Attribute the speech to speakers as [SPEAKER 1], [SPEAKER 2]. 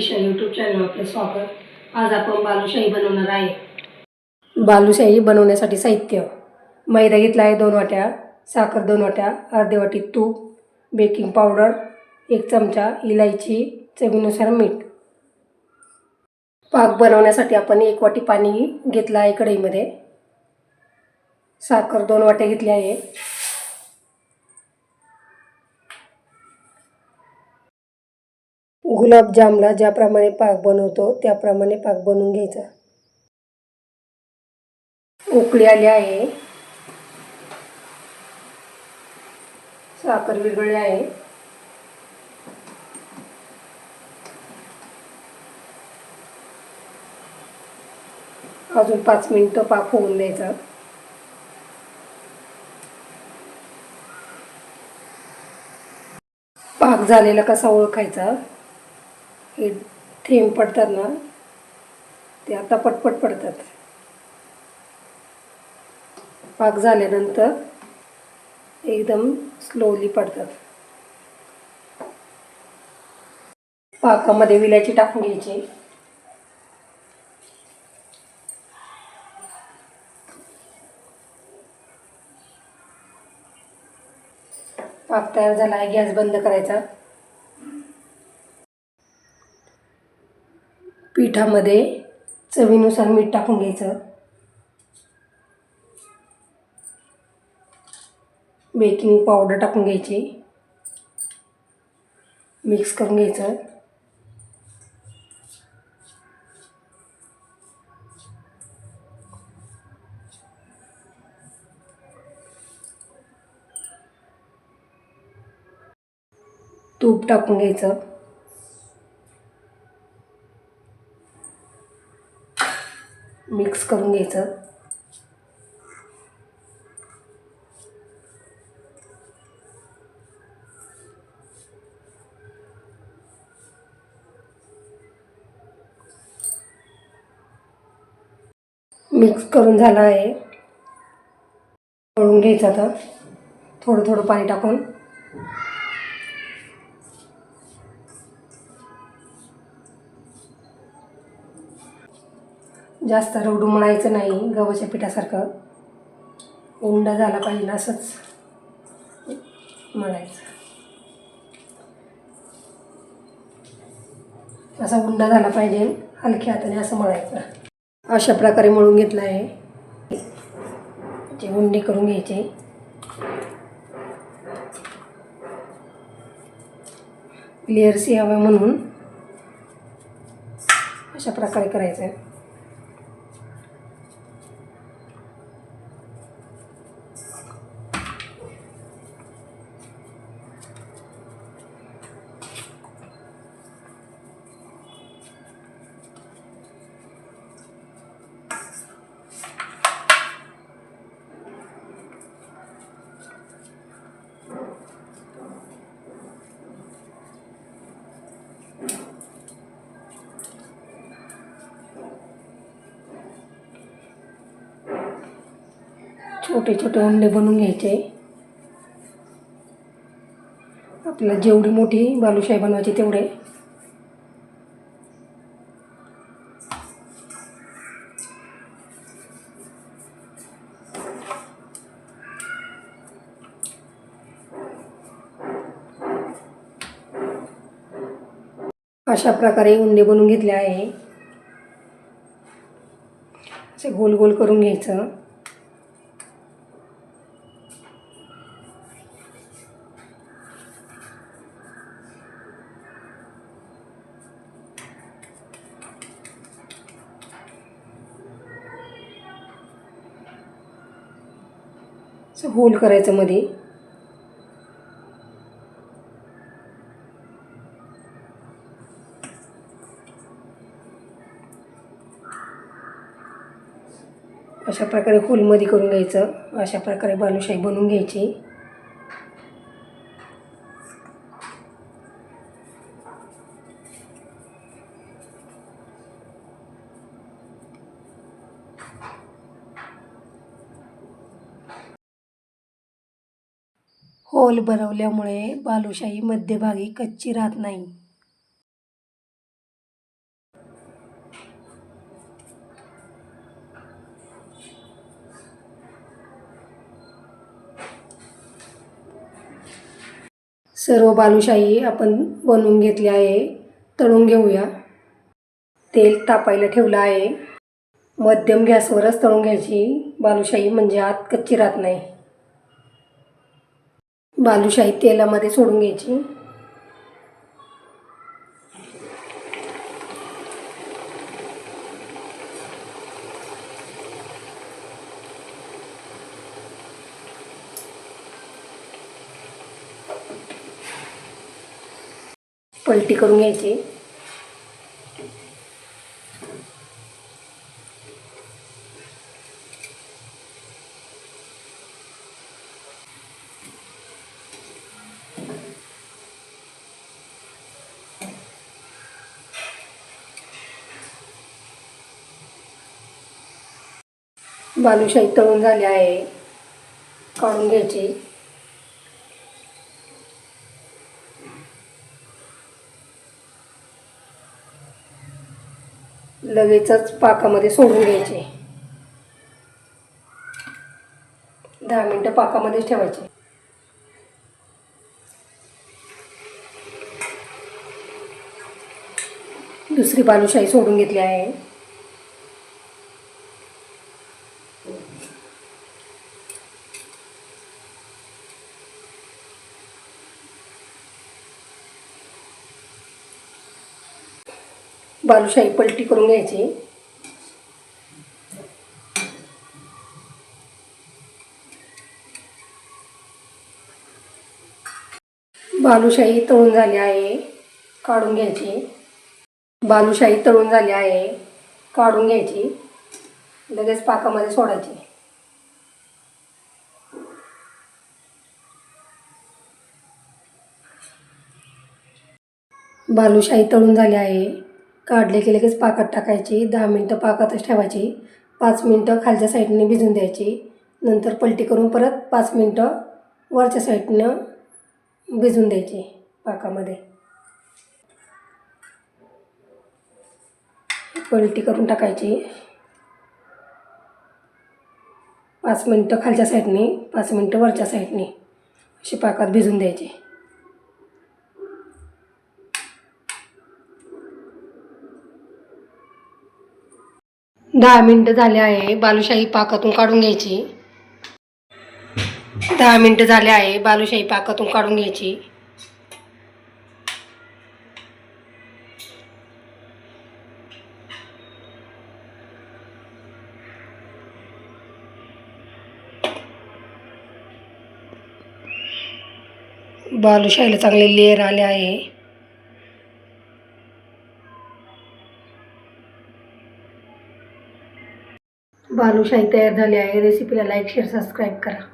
[SPEAKER 1] Shri YouTube channel आपलं स्वागत. आज आपण बालुशाही बनवणार आहे. बालुशाही बनवण्यासाठी साहित्य. मैदा घेतला आहे दोन वाट्या साखर दोन वाट्या अर्धे वाटी तूप बेकिंग पावडर एक चमचा इलायची चवीनुसार मीठ. पाक बनवण्यासाठी आपण एक वाटी पाणी घेतलं आहे कढईमध्ये. साखर दोन वाट्या घेतली आहे. गुलाबजामला ज्याप्रमाणे पाक बनवतो त्याप्रमाणे पाक बनवून घ्यायचा. उकळी आली आहे. साखर विरगळली आहे. अजून पाच मिनिटं पाक होऊन द्यायचा. पाक झालेला कसा ओळखायचा? हे थेंब पडतात ना ते आता पटपट पडतात. पाक झाल्यानंतर एकदम स्लोली पडतात. पाकामध्ये विलायची टाकून घ्यायची. पाक तयार झाला आहे गॅस बंद करायचा. पिठामध्ये चवीनुसार मीठ टाकून घ्यायचं. बेकिंग पावडर टाकून घ्यायची. मिक्स करून घ्यायचं. तूप टाकून घ्यायचं. मिक्स करून घ्यायचं. मिक्स करून झालं आहे. तळून घ्यायचं आता. थोडं थोडं पाणी टाकून. जास्त रवडू म्हणायचं नाही गव्हाच्या पिठासारखं उंडा झाला पाहिजे असंच म्हणायचं. असा उंडा झाला पाहिजे हलक्या हाताने असं मळायचं अशा प्रकारे मळून घेतलं आहे. जे उंडे करून घ्यायचे. क्लिअरसी हवं म्हणून अशा प्रकारे करायचं. आहे छोटे छोटे उंडे बनवून घ्यायचे. आपल्याला जेवढी मोठी बालुशाही बनवायची तेवढे. अशा प्रकारे उंडे बनवून घेतले आहे. असे गोल गोल करून घ्यायचं. असं होल करायचं मध्ये अशा प्रकारे होलमध्ये करून घ्यायचं. अशा प्रकारे बालुशाही बनवून घ्यायची. होल बनवल्यामुळे बालुशाही मध्यभागी कच्ची राहत नाही. सर्व बालुशाही आपण बनवून घेतली आहे. तळून घेऊया. तेल तापायला ठेवलं आहे. मध्यम गॅसवरच तळून घ्यायची. बालुशाही म्हणजे आत कच्ची राहत नाही. बालुशाही तेलामध्ये सोडून घ्यायची. पलटी करून घ्यायची. बालुशाही तळून झाली आहे. काढून घ्यायची. लगेचच पाकामध्ये सोडून घ्यायचे दहा मिनटं पाकामध्येच ठेवायचे. दुसरी बालुशाही सोडून घेतली आहे. बालुशाही पलटी करून घ्यायची. बालुशाही तळून झाली आहे काढून घ्यायची. बालुशाही तळून झाली आहे काढून घ्यायची. लगेच पाकामध्ये सोडायची. बालुशाही तळून झाली आहे. काढले की लगेच पाकात टाकायची दहा मिनटं पाकातच ठेवायची पाच मिनटं खालच्या साईडने भिजून द्यायची नंतर पलटी करून परत पाच मिनटं वरच्या साईडनं भिजून द्यायची पाकामध्ये. पलटी करून टाकायची. पाच मिनटं खालच्या साईडने पाच मिनटं वरच्या साईडने अशी पाकात भिजून द्यायची. दहा मिनटं झाले आहे. बालुशाही पाकातून काढून घ्यायची. दहा मिनटं झाले आहे. बालुशाही पाकातून काढून घ्यायची. बालुशाहीला चांगले लेअर आले आहे. बालुशाही तयार झाली आहे. रेसिपीला लाईक शेअर सबस्क्राईब करा.